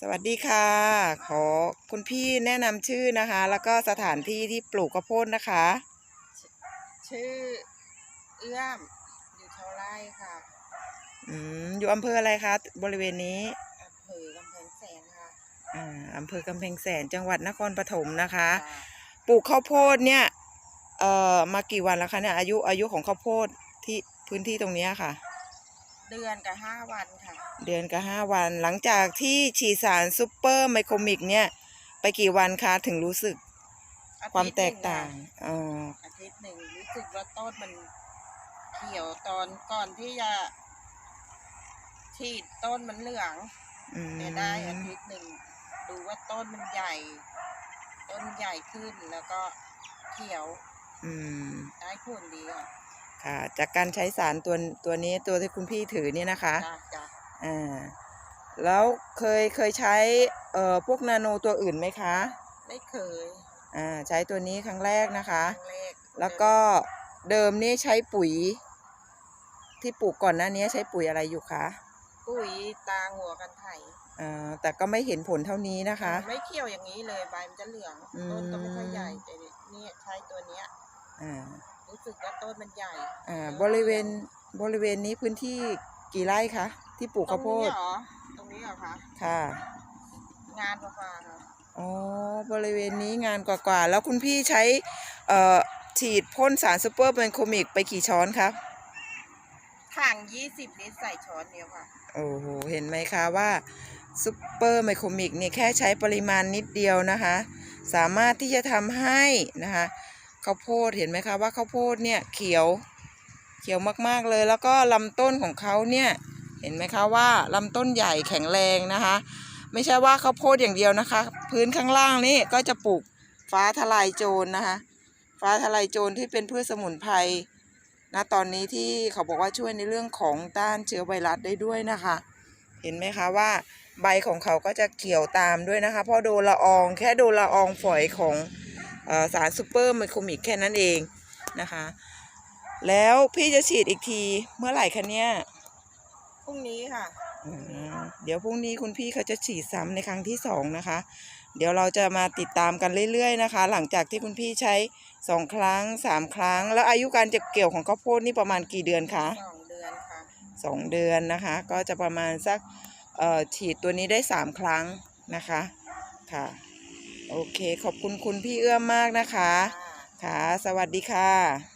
สวัสดีค่ะ ขอคุณพี่แนะนำชื่อนะคะ แล้วก็สถานที่ที่ปลูกข้าวโพดนะคะ ชื่อเอื้อมอยู่เท่าไร่ค่ะอืมอยู่อำเภออะไรคะบริเวณนี้อำเภอกำแพงแสนค่ะอ่าอำเภอกำแพงแสนจังหวัดนครปฐมนะคะค่ะปลูกข้าวโพดเนี่ยเอ่อมากี่วันแล้วคะเนี่ยอายุอายุของข้าวโพดที่พื้นที่ตรงเนี้ยค่ะ เดือนกับห้าวันค่ะ เดือนกับห้าวัน หลังจากที่ฉีดสารซูเปอร์ไมโครมิกเนี่ย ไปกี่วันคะถึงรู้สึกอทิตย์ความแตกหนึ่ต่างค่ะอ๋ออาทิตย์หนึ่งรู้สึกว่าต้นมันเขียวตอนก่อนที่จะฉีดต้นมันเหลืองอืมแต่ได้อาทิตย์หนึ่งดูว่าต้นมันใหญ่ ต้นใหญ่ขึ้นแล้วก็เขียวอืมได้ผลดีค่ะ ค่ะ จากการใช้สารตัวตัวนี้ตัวที่คุณพี่ถือเนี่ยนะคะจ้ะจ้ะอ่าแล้วเคยเคยใช้เอ่อพวกนาโนตัวอื่นไหมคะไม่เคยอ่าใช้ตัวนี้ครั้งแรกนะคะ ครั้งแรกแล้วก็เดิมนี่ใช้ปุ๋ย ที่ปลูกก่อนหน้านี้ใช้ปุ๋ยอะไรอยู่คะปุ๋ยตาหัวกันไถอ่าแต่ก็ไม่เห็นผลเท่านี้นะคะ ไม่เขียวอย่างนี้เลยใบมันจะเหลืองอืม ต้นก็ไม่ค่อยใหญ่แต่เนี่ยใช้ตัวเนี้ยอ่า รู้สึกว่าต้นมันใหญ่อ่าบริเวณบริเวณนี้พื้นที่กี่ไร่คะที่ปลูกตรข้าวงโพนี้ดเหรอตรงนี้เหรอคะค่ะงานกว่าๆค่ะอ๋อบริเวณนี้งานกว่าๆแล้วคุณพี่ใช้เอ่อฉีดพ่นสารซูเปอร์เบนโคมิกไปกี่ช้อนครับ ถังยี่สิบลิตรใส่ช้อนเดียวค่ะ โอ้โห เห็นไหมคะว่าซูเปอร์ไมโครมิกเนี่ยแค่ใช้ปริมาณนิดเดียวนะคะ สามารถที่จะทำให้นะคะ ข้าวโพดเห็นไหมคะว่าข้าวโพดเนี่ยเขียวเขียวมากๆเลย แล้วก็ลำต้นของเขาเนี่ยเห็นไหมคะว่าลำต้นใหญ่แข็งแรงนะคะ ไม่ใช่ว่าข้าวโพดอย่างเดียวนะคะ พื้นข้างล่างนี่ก็จะปลูกฟ้าทลายโจรนะคะ ฟ้าทลายโจรที่เป็นพืชสมุนไพรนะตอนนี้ที่เขาบอกว่าช่วยในเรื่องของต้านเชื้อไวรัสได้ด้วยนะคะ เห็นไหมคะว่าใบของเขาก็จะเขียวตามด้วยนะคะเพราะโดนละอองแค่โดนละอองฝอยของ สารซูเปอร์ไมโครมิกแค่นั้นเองนะคะ แล้วพี่จะฉีดอีกทีเมื่อไหร่คะเนี่ยพรุ่งนี้ค่ะอืมเดี๋ยวพรุ่งนี้คุณพี่เขาจะฉีดซ้ำในครั้งที่สองนะคะ เดี๋ยวเราจะมาติดตามกันเรื่อยๆนะคะ หลังจากที่คุณพี่ใช้สองครั้งสามครั้ง แล้วอายุการเก็บเกี่ยวของข้าวโพดนี่ประมาณกี่เดือนคะสองเดือนค่ะสองเดือนนะคะ ก็จะประมาณสักเอ่อฉีดตัวนี้ได้สามครั้งนะคะค่ะ โอเค ขอบคุณคุณพี่เอื้อมมากนะคะ ค่ะค่ะสวัสดีค่ะ